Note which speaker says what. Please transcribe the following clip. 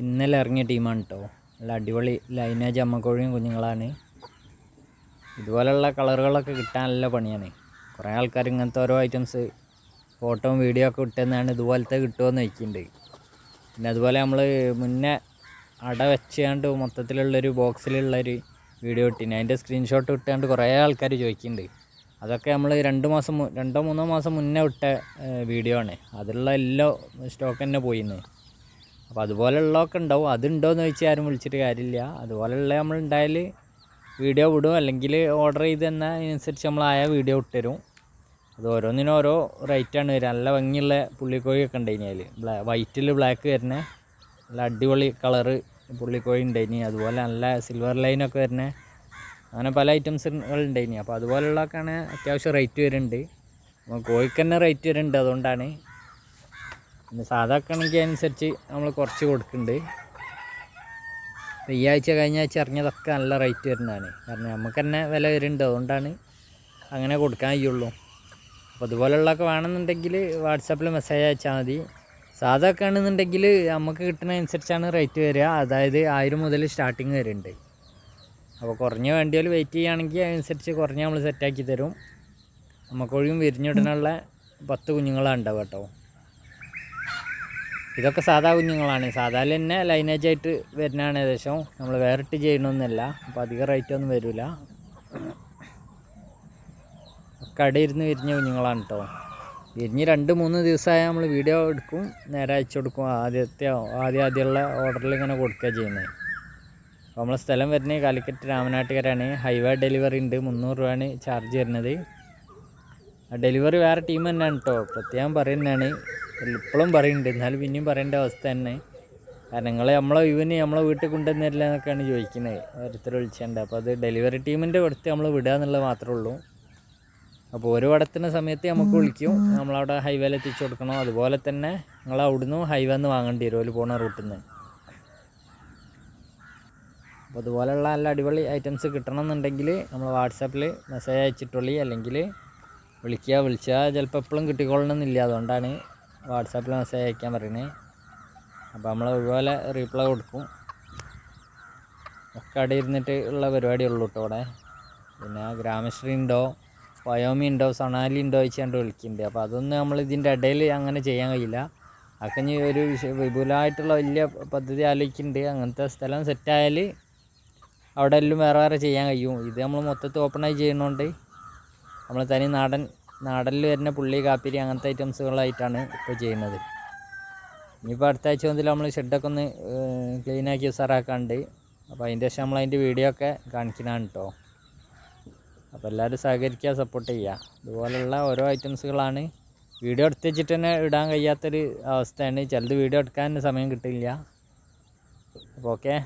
Speaker 1: ഇന്നലെ ഇറങ്ങിയ ടീമാണ് കേട്ടോ നല്ല അടിപൊളി ലൈനേജ് അമ്മക്കോഴിയും കുഞ്ഞുങ്ങളാണ്. ഇതുപോലെയുള്ള കളറുകളൊക്കെ കിട്ടാൻ നല്ല പണിയാണ്. കുറേ ആൾക്കാർ ഇങ്ങനത്തെ ഓരോ ഐറ്റംസ് ഫോട്ടോയും വീഡിയോ ഒക്കെ ഇട്ടെന്നാണ് ഇതുപോലത്തെ കിട്ടുമെന്ന് ചോദിക്കുന്നുണ്ട് പിന്നെ അതുപോലെ നമ്മൾ മുന്നേ അട വെച്ചാണ്ട് മൊത്തത്തിലുള്ളൊരു ബോക്സിലുള്ളൊരു വീഡിയോ ഇട്ടിന്. അതിന്റെ സ്ക്രീൻഷോട്ട് കിട്ടാണ്ട് കുറേ ആൾക്കാർ ചോദിക്കുന്നുണ്ട് അതൊക്കെ നമ്മൾ രണ്ട് മാസം രണ്ടോ മൂന്നോ മാസം മുന്നേ ഇട്ട വീഡിയോ ആണ്. അതിലുള്ള എല്ലാ സ്റ്റോക്ക് തന്നെ പോയിന്ന്. അപ്പോൾ അതുപോലെയുള്ളതൊക്കെ ഉണ്ടാവും. അതുണ്ടോയെന്ന് ചോദിച്ചാൽ ആരും വിളിച്ചിട്ട് കാര്യമില്ല. അതുപോലെയുള്ള നമ്മൾ ഉണ്ടായാൽ വീഡിയോ വിടും. അല്ലെങ്കിൽ ഓർഡർ ചെയ്ത് തന്നെ അതിനനുസരിച്ച് ആയ വീഡിയോ ഇട്ടുതരും. അത് ഓരോന്നിനും ഓരോ റേറ്റാണ് വരിക. നല്ല ഭംഗിയുള്ള പുള്ളിക്കോഴിയൊക്കെ ഉണ്ട് അതിൽ ബ്ലാ വൈറ്റിൽ ബ്ലാക്ക് വരുന്ന. നല്ല അടിപൊളി കളറ് പുള്ളിക്കോഴി ഉണ്ടായിനി. അതുപോലെ നല്ല സിൽവർ ലൈനൊക്കെ വരുന്ന. അങ്ങനെ പല ഐറ്റംസുകൾ ഉണ്ടായിനി. അപ്പോൾ അതുപോലെയുള്ളതൊക്കെയാണ് അത്യാവശ്യം റേറ്റ് വരുന്നുണ്ട്. കോഴിക്ക് തന്നെ റേറ്റ് വരുന്നുണ്ട് അതുകൊണ്ടാണ്. പിന്നെ സാധാ ആണെങ്കിൽ അനുസരിച്ച് നമ്മൾ കുറച്ച് കൊടുക്കുന്നുണ്ട്. ഈ ആഴ്ച കഴിഞ്ഞ ആഴ്ച ഇറങ്ങിയതൊക്കെ നല്ല റേറ്റ് വരുന്നതാണ്. കാരണം നമുക്ക് തന്നെ വില വരുന്നുണ്ട്. അതുകൊണ്ടാണ് അങ്ങനെ കൊടുക്കാൻ കഴിയുള്ളൂ. അപ്പോൾ അതുപോലെയുള്ളതൊക്കെ വേണമെന്നുണ്ടെങ്കിൽ വാട്സാപ്പിൽ മെസ്സേജ് അയച്ചാൽ മതി. സാധാ ആണെന്നുണ്ടെങ്കിൽ നമുക്ക് കിട്ടുന്നതനുസരിച്ചാണ് റേറ്റ് വരിക. അതായത് ആയിരം മുതൽ സ്റ്റാർട്ടിങ് വരുന്നുണ്ട്. അപ്പോൾ കുറഞ്ഞ വേണ്ടിയാൽ വെയിറ്റ് ചെയ്യുകയാണെങ്കിൽ അതനുസരിച്ച് കുറഞ്ഞ നമ്മൾ സെറ്റാക്കി തരും. നമുക്കൊഴിയും വിരിഞ്ഞിടാനുള്ള പത്ത് കുഞ്ഞുങ്ങളാണ് ഉണ്ടാവുക കേട്ടോ. ഇതൊക്കെ സാധാ കുഞ്ഞുങ്ങളാണ്. സാധാരണ തന്നെ ലൈനേജ് ആയിട്ട് വരുന്നതാണ് ഏകദേശം. നമ്മൾ വേറിട്ട് ചെയ്യണമെന്നല്ല അപ്പോൾ അധികം റേറ്റ് ഒന്നും വരില്ല ഒക്കെ ഇരുന്ന് വിരിഞ്ഞ കുഞ്ഞുങ്ങളാണ് കേട്ടോ വിരിഞ്ഞ് രണ്ട് മൂന്ന് ദിവസമായ നമ്മൾ വീഡിയോ എടുക്കും നേരെ അയച്ചു കൊടുക്കും. ആദ്യത്തെ ആദ്യം ആദ്യമുള്ള ഓർഡറിൽ ഇങ്ങനെ കൊടുക്കുക ചെയ്യുന്നത് അപ്പോൾ നമ്മളെ സ്ഥലം വരുന്നത് കാലിക്കറ്റ് രാമനാട്ടുകരാണ് ഹൈവേ ഡെലിവറി ഉണ്ട്. മുന്നൂറ് രൂപയാണ് ചാർജ് വരുന്നത്. ഡെലിവറി വേറെ ടീം തന്നെയാണ് കേട്ടോ പ്രത്യേകം പറയുന്നതാണ്. ഇപ്പോഴും പറയുന്നുണ്ട്. എന്നാലും പിന്നെയും പറയേണ്ട അവസ്ഥ തന്നെ. കാരണം നിങ്ങൾ നമ്മളെ ഇവന് നമ്മളെ വീട്ടിൽ കൊണ്ടുവന്നില്ല എന്നൊക്കെയാണ് ചോദിക്കുന്നത്. ഓരോരുത്തർ വിളിച്ചുണ്ട്. അപ്പോൾ അത് ഡെലിവറി ടീമിന്റെ കൊടുത്ത് നമ്മൾ വിടുക എന്നുള്ളത് മാത്രമേ ഉള്ളൂ. അപ്പോൾ ഒരു വടത്തിന് സമയത്ത് നമുക്ക് വിളിക്കും. നമ്മളവിടെ ഹൈവേയിൽ എത്തിച്ചു കൊടുക്കണം. അതുപോലെ തന്നെ നിങ്ങൾ അവിടുന്ന് ഹൈവേ നിന്ന് വാങ്ങേണ്ടി വരും. ഒരു പോണ റൂട്ടിൽ നിന്ന് അപ്പോൾ അതുപോലെയുള്ള നല്ല അടിപൊളി ഐറ്റംസ് കിട്ടണം എന്നുണ്ടെങ്കിൽ നമ്മൾ വാട്സാപ്പിൽ മെസ്സേജ് അയച്ചിട്ടുള്ളി. അല്ലെങ്കിൽ വിളിക്കുക വിളിച്ചാൽ ചിലപ്പോൾ എപ്പോഴും കിട്ടിക്കൊള്ളണമെന്നില്ല അതുകൊണ്ടാണ് വാട്സാപ്പിൽ മെസ്സേജ് അയക്കാൻ പറയുന്നത് അപ്പോൾ നമ്മൾ ഒരുപോലെ റീപ്ലൈ കൊടുക്കും. ഒക്കെ അവിടെ ഇരുന്നിട്ട് ഉള്ള പരിപാടിയുള്ളൂ കേട്ടോ അവിടെ. പിന്നെ ഗ്രാമശ്രീ ഉണ്ടോ വയോമി ഉണ്ടോ സൊണാലി ഉണ്ടോ ചോദിച്ചുകൊണ്ട് വിളിക്കുന്നുണ്ട് അപ്പോൾ അതൊന്നും നമ്മൾ ഇതിന്റെ ഇടയിൽ അങ്ങനെ ചെയ്യാൻ കഴിയില്ല. അതൊക്കെ ഇനി ഒരു വിപുലമായിട്ടുള്ള വലിയ പദ്ധതി ആലോചിക്കുന്നുണ്ട് അങ്ങനത്തെ സ്ഥലം സെറ്റായാൽ അവിടെ എല്ലാം വേറെ വേറെ ചെയ്യാൻ കഴിയും. ഇത് നമ്മൾ മൊത്തത്തിൽ ഓപ്പണായി ചെയ്യുന്നതുകൊണ്ട് നമ്മൾ തനി നാടൻ നാടനിൽ വരുന്ന പുള്ളി കാപ്പിരി അങ്ങനത്തെ ഐറ്റംസുകളായിട്ടാണ് ഇപ്പോൾ ചെയ്യുന്നത്. ഇനിയിപ്പോൾ അടുത്ത ആഴ്ച മുതൽ നമ്മൾ ഷെഡൊക്കെ ഒന്ന് ക്ലീനാക്കി ഉസാറാക്കാണ്ട് അപ്പോൾ അതിന്റെ ശേഷം നമ്മൾ അതിന്റെ വീഡിയോ ഒക്കെ കാണിക്കുന്നതാണ് കേട്ടോ അപ്പോൾ എല്ലാവരും സഹകരിക്കുക സപ്പോർട്ട് ചെയ്യുക. ഇതുപോലുള്ള ഓരോ ഐറ്റംസുകളാണ് വീഡിയോ എടുത്ത് വെച്ചിട്ട് തന്നെ ഇടാൻ കഴിയാത്തൊരു അവസ്ഥയാണ്. ചിലത് വീഡിയോ എടുക്കാൻ സമയം കിട്ടില്ല. അപ്പോൾ ഓക്കെ